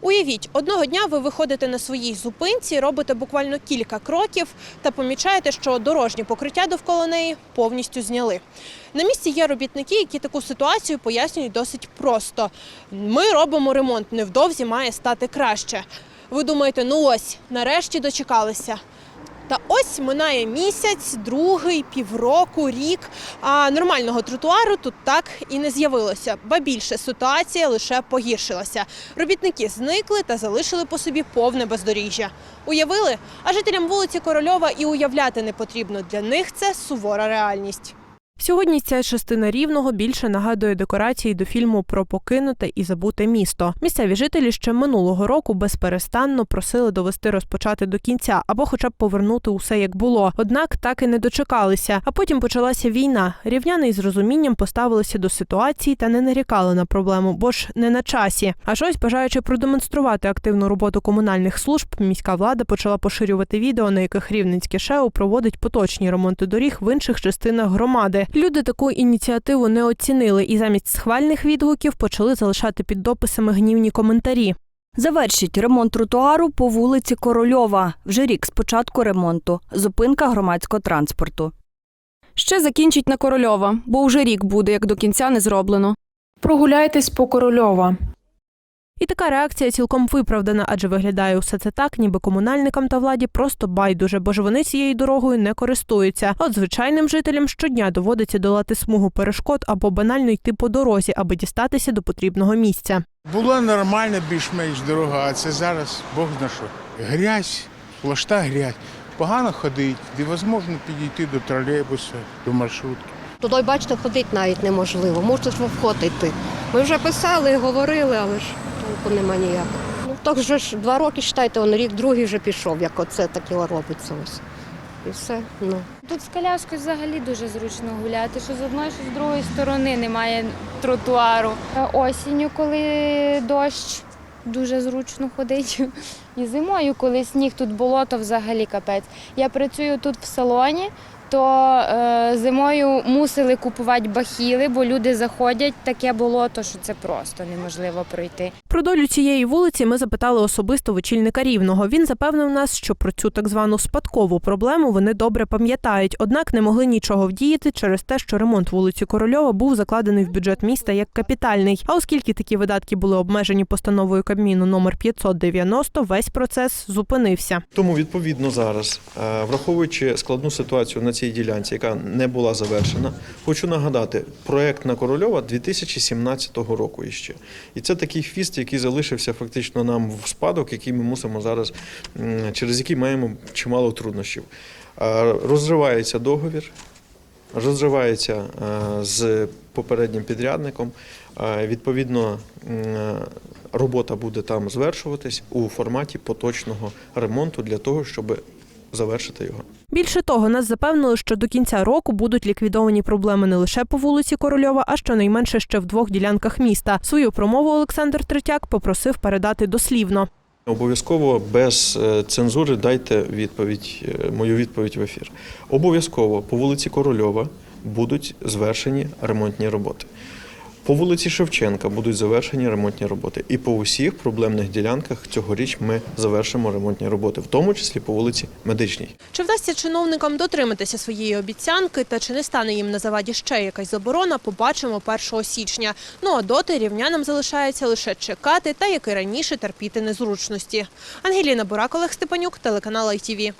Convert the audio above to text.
Уявіть, одного дня ви виходите на своїй зупинці, робите буквально кілька кроків та помічаєте, що дорожнє покриття довкола неї повністю зняли. На місці є робітники, які таку ситуацію пояснюють досить просто. Ми робимо ремонт, невдовзі має стати краще. Ви думаєте, ну ось, нарешті дочекалися. Та ось минає місяць, другий, півроку, рік. А нормального тротуару тут так і не з'явилося. Ба більше ситуація лише погіршилася. Робітники зникли та залишили по собі повне бездоріжжя. Уявили? А жителям вулиці Корольова і уявляти не потрібно. Для них це сувора реальність. Сьогодні ця частина рівного більше нагадує декорації до фільму про покинуте і забуте місто. Місцеві жителі ще минулого року безперестанно просили довести розпочати до кінця або, хоча б повернути усе як було. Однак так і не дочекалися. А потім почалася війна. Рівняни із розумінням поставилися до ситуації та не нарікали на проблему, бо ж не на часі. Аж ось, бажаючи продемонструвати активну роботу комунальних служб, міська влада почала поширювати відео, на яких рівненське ШЕУ проводить поточні ремонти доріг в інших частинах громади. Люди таку ініціативу не оцінили і замість схвальних відгуків почали залишати під дописами гнівні коментарі. Завершить ремонт тротуару по вулиці Корольова. Вже рік з початку ремонту. Зупинка громадського транспорту. Ще закінчить на Корольова, бо вже рік буде, як до кінця не зроблено. Прогуляйтесь по Корольова. І така реакція цілком виправдана, адже виглядає усе це так, ніби комунальникам та владі просто байдуже, бо ж вони цією дорогою не користуються. От звичайним жителям щодня доводиться долати смугу перешкод або банально йти по дорозі, аби дістатися до потрібного місця. Була нормальна більш-менш дорога, а це зараз Бог зна що. Грязь, плашта грязь. Погано ходить, невозможно підійти до тролейбуса, до маршрутки. Туди, бачите, ходити навіть неможливо. Можете ж в обход йти. Ми вже писали, говорили, але ж толку нема ніякого. Ну так вже ж два роки, вважайте, он рік, другий вже пішов, як оце таке робиться ось. І все. Ну. Тут з коляскою взагалі дуже зручно гуляти, що з одної, що з другої сторони немає тротуару. Е, Осінню, коли дощ, дуже зручно ходити. І зимою, коли сніг тут було, то взагалі капець. Я працюю тут в салоні, то е, зимою мусили купувати бахіли, бо люди заходять, таке болото, що це просто неможливо пройти. Про долю цієї вулиці ми запитали особисто в очільника рівного. Він запевнив нас, що про цю так звану спадкову проблему вони добре пам'ятають, однак не могли нічого вдіяти через те, що ремонт вулиці Корольова був закладений в бюджет міста як капітальний. А оскільки такі видатки були обмежені постановою Кабміну номер 590, весь процес зупинився. Тому відповідно зараз, е, враховуючи складну ситуацію на цій ділянці, яка не була завершена, хочу нагадати, проект на Корольова 2017 року іще. І це такий фіст, який залишився фактично нам в спадок, який ми мусимо зараз, через який маємо чимало труднощів. Розривається договір. Розривається з попереднім підрядником. Відповідно, робота буде там звершуватись у форматі поточного ремонту для того, щоб завершити його. Більше того, нас запевнили, що до кінця року будуть ліквідовані проблеми не лише по вулиці Корольова, а щонайменше ще в двох ділянках міста. Свою промову Олександр Третяк попросив передати дослівно. Обов'язково без е, цензури дайте відповідь, е, мою відповідь в ефір. Обов'язково по вулиці Корольова будуть звершені ремонтні роботи. По вулиці Шевченка будуть завершені ремонтні роботи. І по усіх проблемних ділянках цьогоріч ми завершимо ремонтні роботи, в тому числі по вулиці Медичній. Чи вдасться чиновникам дотриматися своєї обіцянки та чи не стане їм на заваді ще якась заборона, побачимо 1 січня. Ну а доти рівнянам залишається лише чекати та, як і раніше, терпіти незручності. Ангеліна Бурак, Олег Степанюк, телеканал ITV.